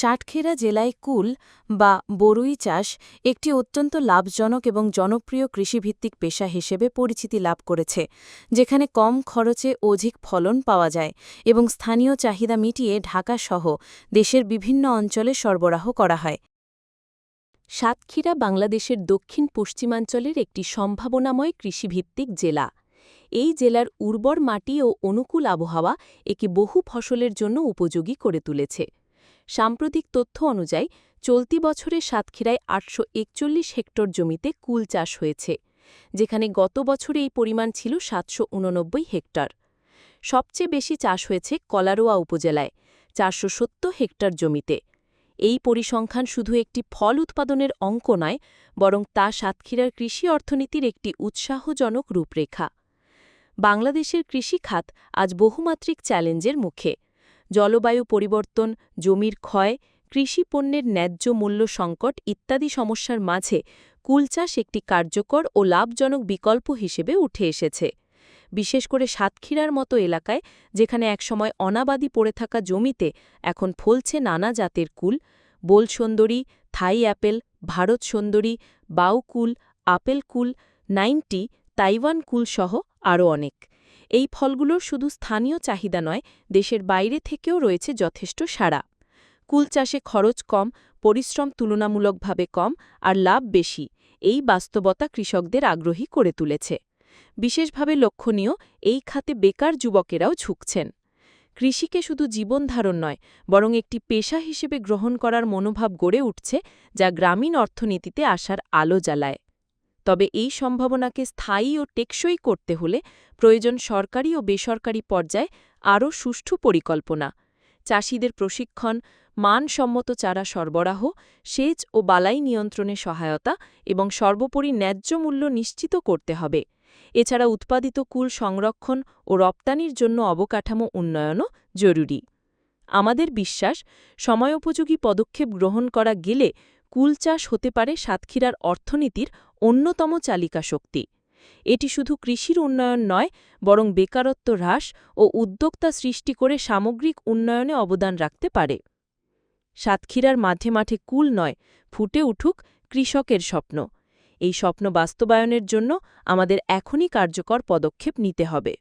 ষাটখেরা জেলায় কুল বা বরুই চাষ একটি অত্যন্ত লাভজনক এবং জনপ্রিয় কৃষিভিত্তিক পেশা হিসেবে পরিচিতি লাভ করেছে, যেখানে কম খরচে অধিক ফলন পাওয়া যায় এবং স্থানীয় চাহিদা মিটিয়ে ঢাকাসহ দেশের বিভিন্ন অঞ্চলে সরবরাহ করা হয়। সাতক্ষীরা বাংলাদেশের দক্ষিণ পশ্চিমাঞ্চলের একটি সম্ভাবনাময় কৃষিভিত্তিক জেলা। এই জেলার উর্বর মাটি ও অনুকূল আবহাওয়া একে বহু ফসলের জন্য উপযোগী করে তুলেছে। সাম্প্রতিক তথ্য অনুযায়ী, চলতি বছরে সাতক্ষীরায় আটশো একচল্লিশ হেক্টর জমিতে কুল চাষ হয়েছে, যেখানে গত বছরে এই পরিমাণ ছিল সাতশো উননব্বই হেক্টর। সবচেয়ে বেশি চাষ হয়েছে কলারোয়া উপজেলায়, চারশো সত্তর হেক্টর জমিতে। এই পরিসংখ্যান শুধু একটি ফল উৎপাদনের অঙ্ক নয়, বরং তা সাতক্ষীরার কৃষি অর্থনীতির একটি উৎসাহজনক রূপরেখা। বাংলাদেশের কৃষি খাত আজ বহুমাত্রিক চ্যালেঞ্জের মুখে। জলবায়ু পরিবর্তন, জমির ক্ষয়, কৃষি পণ্যের ন্যায্য মূল্য সংকট ইত্যাদি সমস্যার মাঝে কুলচাষ একটি কার্যকর ও লাভজনক বিকল্প হিসেবে উঠে এসেছে। বিশেষ করে সাতক্ষীরার মতো এলাকায়, যেখানে একসময় অনাবাদি পড়ে থাকা জমিতে এখন ফলছে নানা জাতের কুল, বোল সুন্দরী, থাই অ্যাপেল, ভারত সুন্দরী বাউকুল আপেল কুল, নাইনটি, তাইওয়ান কুল সহ আরও অনেক। এই ফলগুলোর শুধু স্থানীয় চাহিদা নয়, দেশের বাইরে থেকেও রয়েছে যথেষ্ট সাড়া। কুল চাষে খরচ কম, পরিশ্রম তুলনামূলকভাবে কম আর লাভ বেশি, এই বাস্তবতা কৃষকদের আগ্রহী করে তুলেছে। বিশেষভাবে লক্ষণীয়, এই খাতে বেকার যুবকেরাও ঝুঁকছেন। কৃষিকে শুধু জীবনধারণ নয়, বরং একটি পেশা হিসেবে গ্রহণ করার মনোভাব গড়ে উঠছে, যা গ্রামীণ অর্থনীতিতে আসার আলো জ্বালায়। তবে এই সম্ভাবনাকে স্থায়ী ও টেকসই করতে হলে প্রয়োজন সরকারি ও বেসরকারি পর্যায়ে আরও সুষ্ঠু পরিকল্পনা। চাষিদের প্রশিক্ষণ, মানসম্মত চারা সরবরাহ, সেচ ও বালাই নিয়ন্ত্রণে সহায়তা এবং সর্বোপরি ন্যায্য মূল্য নিশ্চিত করতে হবে। এছাড়া উৎপাদিত কুল সংরক্ষণ ও রপ্তানির জন্য অবকাঠামো উন্নয়নও জরুরি। আমাদের বিশ্বাস, সময়োপযোগী পদক্ষেপ গ্রহণ করা গেলে কুল চাষ হতে পারে সাতক্ষীরার অর্থনীতির অন্যতম চালিকা শক্তি। এটি শুধু কৃষির উন্নয়ন নয়, বরং বেকারত্ব হ্রাস ও উদ্যোক্তা সৃষ্টি করে সামগ্রিক উন্নয়নে অবদান রাখতে পারে। সাতক্ষীরার মাঠে মাঠে কুল নয়, ফুটে উঠুক কৃষকের স্বপ্ন। এই স্বপ্ন বাস্তবায়নের জন্য আমাদের এখনই কার্যকর পদক্ষেপ নিতে হবে।